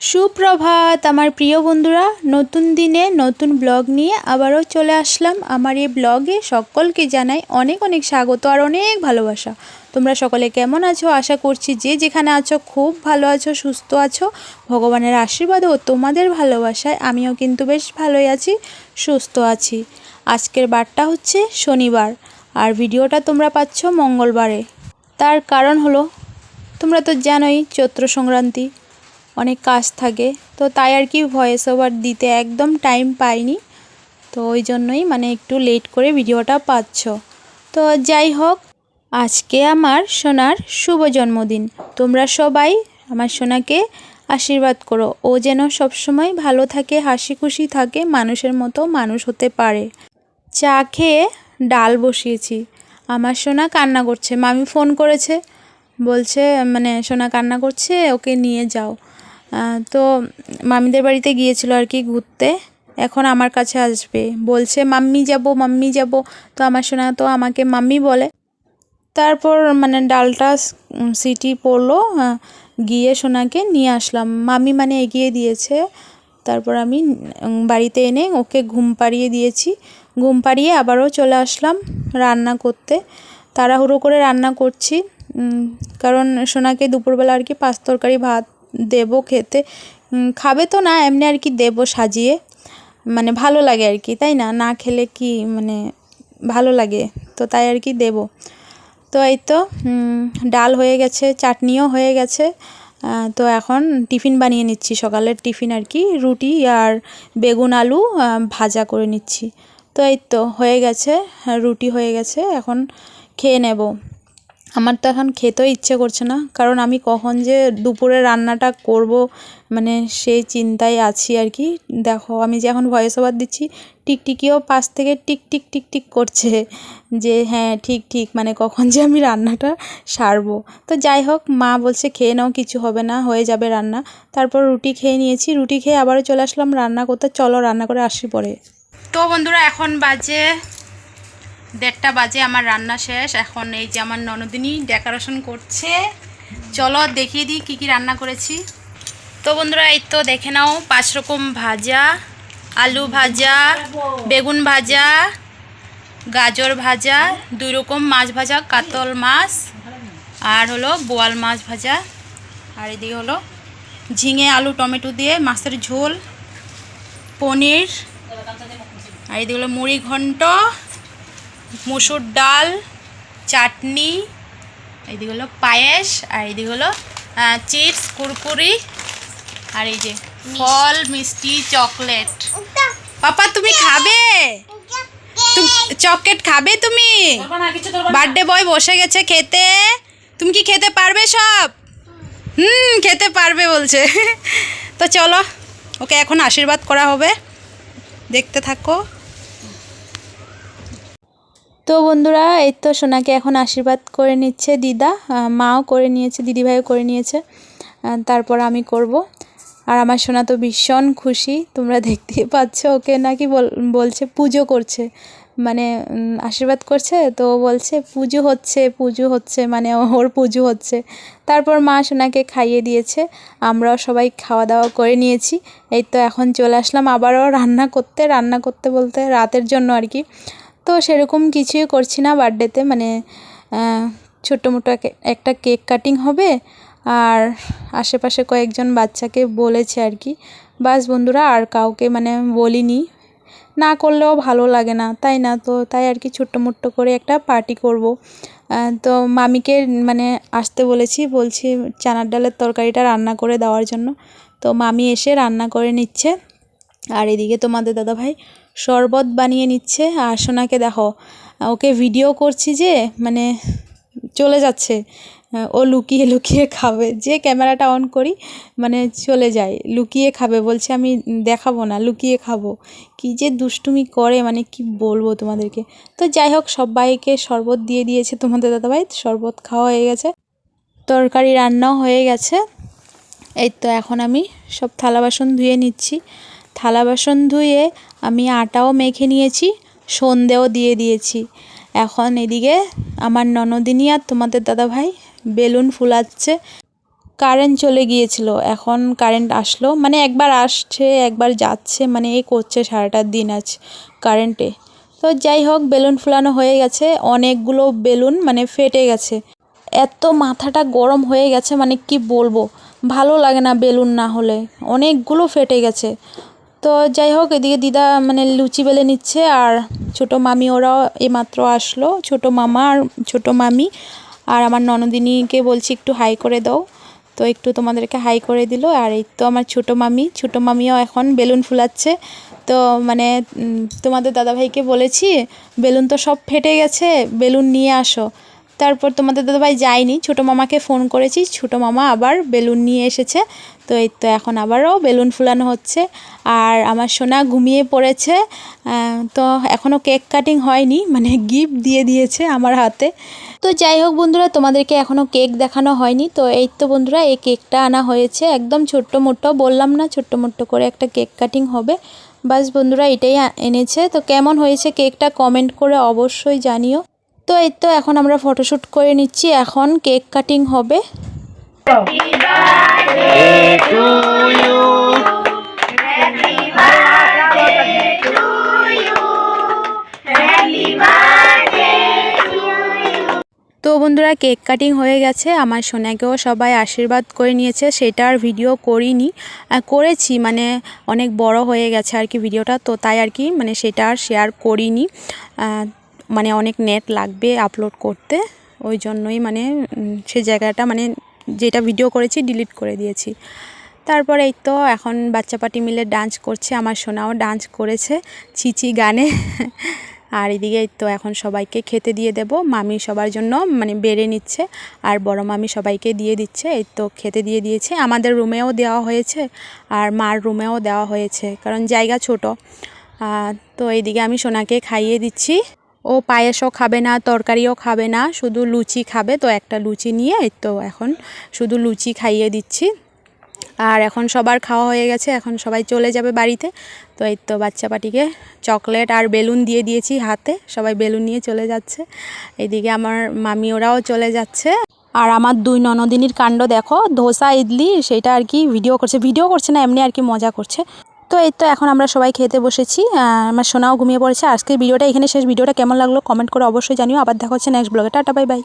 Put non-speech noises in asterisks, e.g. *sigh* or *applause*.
সুপ্রভাত, আমার প্রিয় বন্ধুরা। নতুন দিনে নতুন ব্লগ নিয়ে আবারও চলে আসলাম। আমার এই ব্লগে সকলকে জানাই অনেক অনেক স্বাগত আর অনেক ভালোবাসা। তোমরা সকলে কেমন আছো? আশা করছি যে যেখানে আছো খুব ভালো আছো, সুস্থ আছো। ভগবানের আশীর্বাদ ও তোমাদের ভালোবাসায় আমিও কিন্তু বেশ ভালোই আছি, সুস্থ আছি। আজকের বারটা হচ্ছে শনিবার আর ভিডিওটা তোমরা পাচ্ছ মঙ্গলবারে। তার কারণ হলো, তোমরা তো জানোই চৈত্র সংক্রান্তি। অনেক কাজ থাকে। তো তাই আর কি ভয়েস ওভার দিতে একদম টাইম পাইনি। তো ওই জন্যই মানে একটু লেট করে ভিডিওটা পাচ্ছ। তো যাই হোক, আজকে আমার সোনার শুভ জন্মদিন। তোমরা সবাই আমার সোনাকে আশীর্বাদ করো। ও যেন সবসময় ভালো থাকে, হাসি খুশি থাকে, মানুষের মতো মানুষ হতে পারে। চা খেয়ে ডাল বসিয়েছি। আমার সোনা কান্না করছে। মামি ফোন করেছে। বলছে মানে সোনা কান্না করছে, ওকে নিয়ে যাও। তো মামিদের বাড়িতে গিয়েছিল আর কি ঘুরতে। এখন আমার কাছে আসবে। বলছে, মাম্মি যাব মাম্মি যাব। তো আমার সোনা তো আমাকে মাম্মি বলে। তারপর মানে ডালটা সিটি পড়ল গিয়ে সোনাকে নিয়ে আসলাম। মামি মানে এগিয়ে দিয়েছে। তারপর আমি বাড়িতে এনে ওকে ঘুম পাড়িয়ে দিয়েছি। ঘুম পাড়িয়ে আবারও চলে আসলাম রান্না করতে। তাড়াহুড়ো করে রান্না করছি। কারণ সোনাকে দুপুরবেলা আর কি পাঁচ তরকারি ভাত দেবো খেতে। খাবে তো না, এমনি আর কি দেবো সাজিয়ে। মানে ভালো লাগে আর কি, তাই না? না খেলে কি মানে ভালো লাগে? তো তাই আর কি দেবো। তো এই তো ডাল হয়ে গেছে, চাটনিও হয়ে গেছে। তো এখন টিফিন বানিয়ে নিচ্ছি। সকালের টিফিন আর কি, রুটি আর বেগুন আলু ভাজা করে নিচ্ছি। তো এই তো, হয়ে গেছে, রুটি হয়ে গেছে, এখন খেয়ে নেব। আমার তো এখন খেতেও ইচ্ছে করছে না। কারণ আমি কখন যে দুপুরে রান্নাটা করব মানে সেই চিন্তায় আছি আর কি। দেখো, আমি যে এখন ভয়েস ওভার দিচ্ছি, টিকটিকিও পাশ থেকে টিক টিক টিক টিক করছে যে হ্যাঁ ঠিক ঠিক মানে কখন যে আমি রান্নাটা সারবো। তো যাই হোক, মা বলছে, খেয়ে নাও, কিছু হবে না, হয়ে যাবে রান্না। তারপর রুটি খেয়ে নিয়েছি, রুটি খেয়ে আবারও চলে আসলাম রান্না করতে। চলো, রান্না করে আসি পরে। তো বন্ধুরা, এখন বাজে দেড়টা বাজে, আমার রান্না শেষ। এখন এই যে আমার ননদিনী ডেকোরেশন করছে। চলো দেখিয়ে দিই কী কী রান্না করেছি। তো বন্ধুরা, এই তো দেখে নাও, পাঁচ রকম ভাজা, আলু ভাজা, বেগুন ভাজা, গাজর ভাজা, দুই রকম মাছ ভাজা, কাতল মাছ, আর হলো বোয়াল মাছ ভাজা। আর এদিকে হলো ঝিঙে, আলু, টমেটো দিয়ে মাছের ঝোল, পনির, আর এদিকে হলো মুড়ি ঘন্ট মুসুর ডাল চাটনি এইদিকে হলো পায়েস আর এইদিকে হলো চিপস কুরকুরি আর এই যে ফল মিষ্টি চকলেট। পাপা তুমি খাবে? চকলেট খাবে তুমি? বার্থডে বয় বসে গেছে খেতে। তুমি কি খেতে পারবে সব? হুম খেতে পারবে বলছে। *laughs* তো চলো ওকে এখন আশীর্বাদ করা হবে। দেখতে থাকো। তো বন্ধুরা, এই তো সোনাকে এখন আশীর্বাদ করে নিচ্ছে দিদা মাও করে নিয়েছে, দিদিভাইও করে নিয়েছে তারপর আমি করব। আর আমার সোনা তো ভীষণ খুশি, তোমরা দেখতেই পাচ্ছ ওকে নাকি বল- বলছে পুজো করছে। মানে আশীর্বাদ করছে, তো বলছে পুজো হচ্ছে পুজো হচ্ছে মানে ওর পুজো হচ্ছে। তারপর মা সোনাকে খাইয়ে দিয়েছে, আমরাও সবাই খাওয়া দাওয়া করে নিয়েছি। এই তো এখন চলে আসলাম আবারও রান্না করতে রান্না করতে বলতে রাতের জন্য আর কি। তো সেরকম কিছুই করছি না বার্থডেতে মানে ছোট্ট মোটো একটা কেক কাটিং হবে আর আশেপাশে কয়েকজন বাচ্চাকে বলেছে আর কি, বাস বন্ধুরা আর কাউকে মানে বলিনি, না করলেও ভালো লাগে না, তাই না? তো তাই আর কি ছোট্ট মোট্ট করে একটা পার্টি করব। তো মামিকে মানে আসতে বলেছি, বলছি চানার ডালের তরকারিটা রান্না করে দেওয়ার জন্য। তো মামি এসে রান্না করে নিচ্ছে। আর এদিকে তোমাদের দাদাভাই শরবত বানিয়ে নিচ্ছে আর সোনাকে দেখো, ওকে ভিডিও করছি যে মানে চলে যাচ্ছে। ও লুকিয়ে লুকিয়ে খাবে। যে ক্যামেরাটা অন করি মানে চলে যায়। লুকিয়ে খাবে, বলছে আমি দেখাবো না, লুকিয়ে খাব। কি যে দুষ্টুমি করে মানে কি বলব তোমাদেরকে। তো যাই হোক, সবাইকে শরবত দিয়ে দিয়েছে তোমাদের দাদাভাই। শরবত খাওয়া হয়ে গেছে। তরকারি রান্নাও হয়ে গেছে। এই তো এখন আমি সব থালা বাসন ধুয়ে নিচ্ছি। থালা বাসন ধুয়ে আমি আটাও মেখে নিয়েছি, সন্ধেও দিয়ে দিয়েছি। এখন এদিকে আমার ননদিনী আর তোমাদের দাদাভাই বেলুন ফুলাচ্ছে। কারেন্ট চলে গিয়েছিল, এখন কারেন্ট আসলো মানে একবার আসছে, একবার যাচ্ছে মানে এই করছে সারাটা দিন আজ কারেন্টে। তো যাই হোক, বেলুন ফুলানো হয়ে গেছে, অনেকগুলো বেলুন মানে ফেটে গেছে। এত মাথাটা গরম হয়ে গেছে মানে কি বলব, ভালো লাগে না বেলুন না হলে, অনেকগুলো ফেটে গেছে। তো যাই হোক, এদিকে দিদা মানে লুচি বেলে নিচ্ছে আর ছোটো মামি ওরাও এমাত্র আসলো। ছোটো মামা আর ছোটো মামি আর আমার ননদিনীকে বলছি একটু হাই করে দাও। তো একটু তোমাদেরকে হাই করে দিল আর এই তো আমার ছোটো মামি। ছোটো মামিও এখন বেলুন ফুলাচ্ছে। তো মানে তোমাদের দাদাভাইকে বলেছি, বেলুন তো সব ফেটে গেছে, বেলুন নিয়ে আসো। তারপর তোমাদের দাদাভাই যায়নি, ছোটো মামাকে ফোন করেছি, ছোটো মামা আবার বেলুন নিয়ে এসেছে, তো এই তো এখন আবারও বেলুন ফুলানো হচ্ছে। আর আমার সোনা ঘুমিয়ে পড়েছে তো এখনও কেক কাটিং হয়নি মানে গিফট দিয়ে দিয়েছে আমার হাতে। তো যাই হোক বন্ধুরা, তোমাদেরকে এখনও কেক দেখানো হয়নি, তো এই তো বন্ধুরা, এই কেকটা আনা হয়েছে, একদম ছোট্ট মোটো, বললাম না ছোট্ট মোট্ট করে একটা কেক কাটিং হবে। বাস বন্ধুরা, এটাই এনেছে, তো কেমন হয়েছে কেকটা কমেন্ট করে অবশ্যই জানিও। তো এই তো এখন আমরা ফটোশ্যুট করে নিচ্ছি। এখন কেক কাটিং হবে। তো বন্ধুরা, কেক কাটিং হয়ে গেছে। আমার সোনাকেও সবাই আশীর্বাদ করে নিয়েছে। সেটা আর ভিডিও করিনি। করেছি মানে অনেক বড় হয়ে গেছে আর কি ভিডিওটা। তো তাই আর কি মানে সেটা আর শেয়ার করিনি। মানে অনেক নেট লাগবে আপলোড করতে। ওই জন্যই মানে সে জায়গাটা মানে যেটা ভিডিও করেছি ডিলিট করে দিয়েছি। তারপরে এই তো এখন বাচ্চা পাটি মিলে ডান্স করছে, আমার সোনাও ডান্স করেছে চিচি গানে। আর এদিকে এই তো এখন সবাইকে খেতে দিয়ে দেব, মামি সবার জন্য মানে বেড়ে নিচ্ছে, আর বড় মামি সবাইকে দিয়ে দিচ্ছে। এই তো খেতে দিয়ে দিয়েছে, আমাদের রুমেও দেওয়া হয়েছে আর মার রুমেও দেওয়া হয়েছে, কারণ জায়গা ছোট। তো এইদিকে আমি সোনাকে খাইয়ে দিচ্ছি। ও পায়েসও খাবে না, তরকারিও খাবে না, শুধু লুচি খাবে। তো একটা লুচি নিয়ে তো এখন শুধু লুচি খাইয়ে দিচ্ছি। আর এখন সবার খাওয়া হয়ে গেছে, এখন সবাই চলে যাবে বাড়িতে। তো এই তো বাচ্চা পাটিকে চকলেট আর বেলুন দিয়ে দিয়েছি হাতে, সবাই বেলুন নিয়ে চলে যাচ্ছে। এইদিকে আমার মামি ওরাও চলে যাচ্ছে। আর আমার দুই ননদিনীর কাণ্ড দেখো, ধোসা, ইডলি, সেটা আর কি ভিডিও করছে। ভিডিও করছে না, এমনি আর কি মজা করছে। তো এই তো এখন আমরা সবাই খেতে বসেছি আমার সোনাও ঘুমিয়ে পড়েছে। আজকের ভিডিওটা এখানে শেষ। ভিডিওটা কেমন লাগল কমেন্ট করে অবশ্যই জানিও। আবার দেখা হচ্ছে নেক্সট ব্লগে টাটা বাই বাই